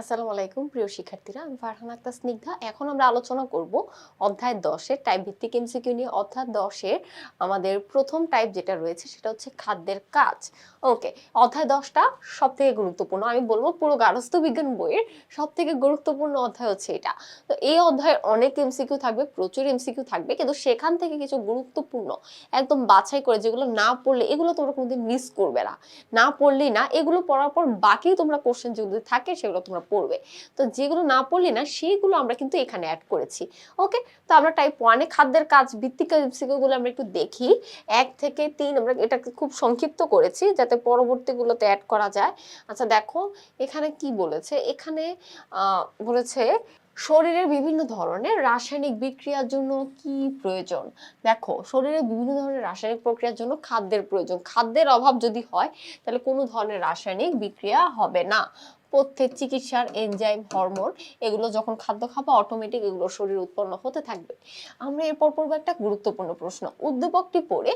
আসসালামু আলাইকুম, প্রিয় শিক্ষার্থীরা। আমি ফারহান আক্তার স্নিগ্ধা। এখন আমরা আলোচনা করব অধ্যায় দশের টাইপ ভিত্তিক এমসিকিউ নিয়ে। অধ্যায় দশের আমাদের প্রথম টাইপ যেটা রয়েছে সেটা হচ্ছে খাদ্যের কাজ। ওকে, অধ্যায় দশটা সব থেকে গুরুত্বপূর্ণ। আমি বলব পুরো গার্হস্থ্য বিজ্ঞান বইয়ের সব থেকে গুরুত্বপূর্ণ অধ্যায় হচ্ছে এটা। তো এই অধ্যায়ের অনেক এমসিকিউ থাকবে, প্রচুর এমসিকিউ থাকবে, কিন্তু সেখান থেকে কিছু গুরুত্বপূর্ণ একদম বাছাই করে যেগুলো না পড়লে এগুলো তোমরা কোনোদিন মিস করবে না। না পড়লেই না, এগুলো পড়ার পর বাকি তোমরা কোশ্চেন যেগুলো থাকে সেগুলো তোমরা পড়বে। তো যেগুলো না পড়লে না, সেইগুলো আমরা কিন্তু এখানে অ্যাড করেছি। ওকে তো আমরা টাইপ ওয়ানে খাদ্যের কাজ ভিত্তিকগুলো আমরা একটু দেখি। এক থেকে তিন আমরা এটাকে খুব সংক্ষিপ্ত করেছি যাতে পরবর্তীগুলোতে অ্যাড করা যায়। আচ্ছা দেখো, এখানে কি বলেছে? এখানে বলেছে, শরীরের বিভিন্ন ধরনের রাসায়নিক বিক্রিয়ার জন্য কি প্রয়োজন? দেখো শরীরে বিভিন্ন ধরনের রাসায়নিক প্রক্রিয়ার জন্য খাদ্যের প্রয়োজন। খাদ্যের অভাব যদি হয়, তাহলে কোনো ধরনের রাসায়নিক বিক্রিয়া হবে না। প্রত্যেক চিকিৎসার এনজাইম হরমোন এগুলো যখন খাদ্য খাব অটোমেটিক এগুলো শরীর উৎপন্ন হতে থাকবে। আমরা এরপর পড়ব একটা গুরুত্বপূর্ণ প্রশ্ন। উদ্দীপকটি পড়ে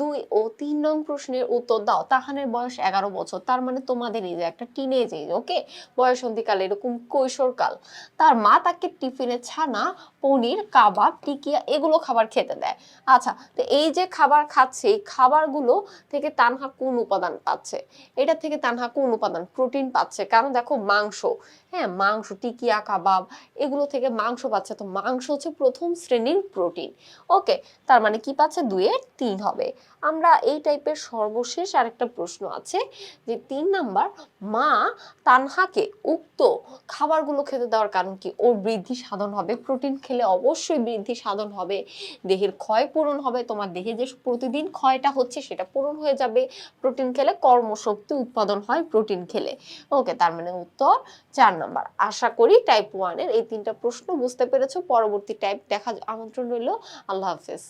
দুই ও তিন নং প্রশ্নের উত্তর দাও। তাহানের বয়স এগারো বছর। তার মানে তোমাদের এই যে একটা টিনেজ এজ ওকে বয়সন্ধিকাল এরকম কৈশোরকাল। তার মা তাকে টিফিনে ছানা, পনির, কাবাব, টিকিয়া এগুলো খাবার খেতে দেয়। আচ্ছা তো এই যে খাবার খাচ্ছে, এই খাবারগুলো থেকে তানহা কোন উপাদান পাচ্ছে? এটা থেকে তানহা কোন উপাদান? প্রোটিন পাচ্ছে। কারণ দেখো মাংস। হ্যাঁ মাংস টিকিয়া কাবাব এগুলো থেকে মাংস পাচ্ছে। তো মাংস হচ্ছে প্রথম শ্রেণির প্রোটিন। ওকে, তার মানে কি পাচ্ছে? দুয়ে তিন হবে। আমরা এই টাইপের সর্বশেষ আরেকটা প্রশ্ন আছে যে তিন নাম্বার, মা তানহাকে উক্ত খাবারগুলো খেতে দেওয়ার কারণ কি? ওর বৃদ্ধি সাধন হবে। প্রোটিন খেলে অবশ্যই বৃদ্ধি সাধন হবে। দেহের ক্ষয় পূরণ হবে। তোমার দেহে যে প্রতিদিন ক্ষয়টা হচ্ছে সেটা পূরণ হয়ে যাবে। প্রোটিন খেলে কর্মশক্তি উৎপাদন হয় প্রোটিন খেলে। ওকে, তার মানে উত্তর চার নম্বর। আশা করি টাইপ ওয়ানের এই তিনটা প্রশ্ন বুঝতে পেরেছ। পরবর্তী টাইপ দেখা আমন্ত্রণ রইল। আল্লাহ হাফেজ।